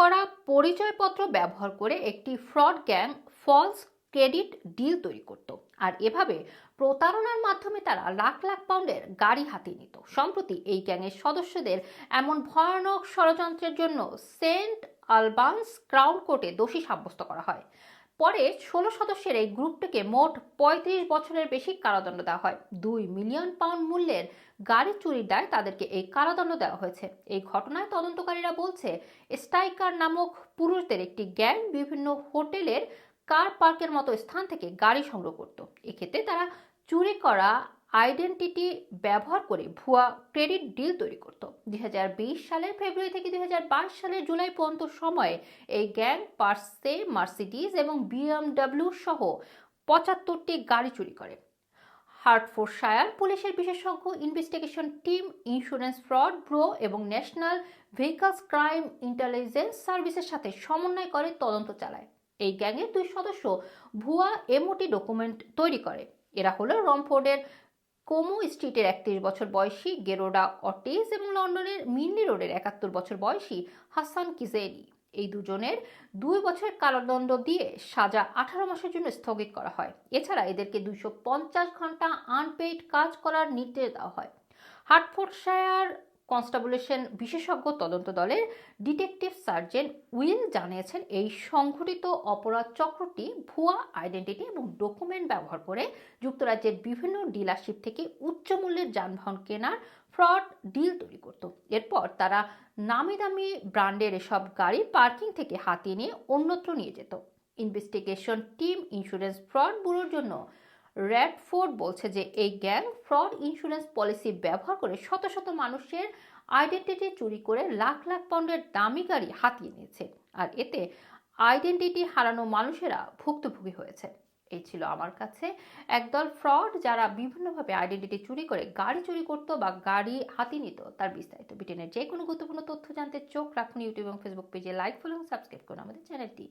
করা পরিচয়পত্র ব্যবহার করে একটি fraud gang false credit deal তৈরি করত। আর এভাবে প্রতারণার মাধ্যমে তারা লাখ লাখ পাউন্ডের গাড়ি হাতে নিত। সম্প্রতি এই গ্যাংয়ের সদস্যদের এমন ভয়ানক ষড়যন্ত্রের জন্য সেন্ট আলবান্স ক্রাউন কোর্টে দোষী সাব্যস্ত করা হয়। পরে ষোলো সদস্যের এই গ্রুপটিকে মোট পঁয়ত্রিশ বছরের বেশি কারাদণ্ড দেওয়া হয়। দুই মিলিয়ন পাউন্ড মূল্যের গাড়ি চুরির দায় তাদেরকে এই কারাদণ্ড দেওয়া হয়েছে। এই ঘটনায় তদন্তকারীরা বলছে, স্ট্রাইকার নামক পুরুষদের একটি গ্যাং বিভিন্ন হোটেলের কার পার্কের মতো স্থান থেকে গাড়ি সংগ্রহ করত। এক্ষেত্রে তারা চুরি করা আইডেন্টিটি ব্যবহার করে ভুয়া ক্রেডিট ডিল তৈরি করত। দু হাজার বিশ সালের ফেব্রুয়ারি থেকে দুই সালের জুলাই পর্যন্ত সময়ে এই গ্যাং পার্সে, মার্সিডিজ এবং বিএমডাব্লিউ সহ পঁচাত্তরটি গাড়ি চুরি করে। হার্টফোর্ডশায়ার পুলিশের বিশেষজ্ঞ investigation team, insurance fraud bureau এবং ন্যাশনাল ভেহিকলস ক্রাইম ইন্টেলিজেন্স সার্ভিসের সাথে সমন্বয় করে তদন্ত চালায়। এই গ্যাংয়ের দুই সদস্য ভুয়া এমওটি ডকুমেন্ট তৈরি করে। এরা হলো রমফোর্ডের কোমো স্ট্রিটের একত্রিশ বছর বয়সী গেরোডা অটেজ এবং লন্ডনের মিন্নি রোডের একাত্তর বছর বয়সী হাসান কিজেরি। এই দুজনের দুই বছর কারাদণ্ড দিয়ে সাজা আঠারো মাসের জন্য স্থগিত করা হয়। এছাড়া এদেরকে দুইশো পঞ্চাশ ঘণ্টা আনপেইড কাজ করার নির্দেশ দেওয়া হয়। হার্টফোর্ডশায়ার কনস্টাবলেশন বিশেষজ্ঞ তদন্ত দলের ডিটেকটিভ সার্জেন্ট উইল জানিয়েছেন, এই সংঘটিত অপরাধ চক্রটি ভুয়া আইডেন্টিটি এবং ডকুমেন্ট ব্যবহার করে যুক্তরাজ্যের বিভিন্ন ডিলারশিপ থেকে উচ্চ মূল্যের যানবাহন কেনার ফ্রড ডিল তৈরি করত। এরপর তারা নামি দামি ব্র্যান্ডের এসব গাড়ি পার্কিং থেকে হাতিয়ে নিয়ে অন্যত্র নিয়ে যেত। ইনভেস্টিগেশন টিম ইন্স্যুরেন্স ফ্রড ব্যুরোর জন্য র্যাডফোর্ড বলছে যে এই গ্যাং ফ্রড ইন্স্যুরেন্স পলিসি ব্যবহার করে শত শত মানুষের আইডেন্টিটি চুরি করে লাখ লাখ পাউন্ডের দামি গাড়ি হাতিয়ে নিয়েছে। আর এতে আইডেন্টিটি হারানো মানুষেরা ভুক্তভোগী হয়েছে। এই ছিল আমার কাছে একদল ফ্রড যারা বিভিন্নভাবে আইডেন্টিটি চুরি করে গাড়ি চুরি করতো বা গাড়ি হাতি নিত। তার বিস্তারিত ব্রিটেনের যে কোনো গুরুত্বপূর্ণ তথ্য জানতে চোখ রাখুন ইউটিউব এবং ফেসবুক পেজে লাইক ফলো এবং সাবস্ক্রাইব করুন আমাদের চ্যানেলটি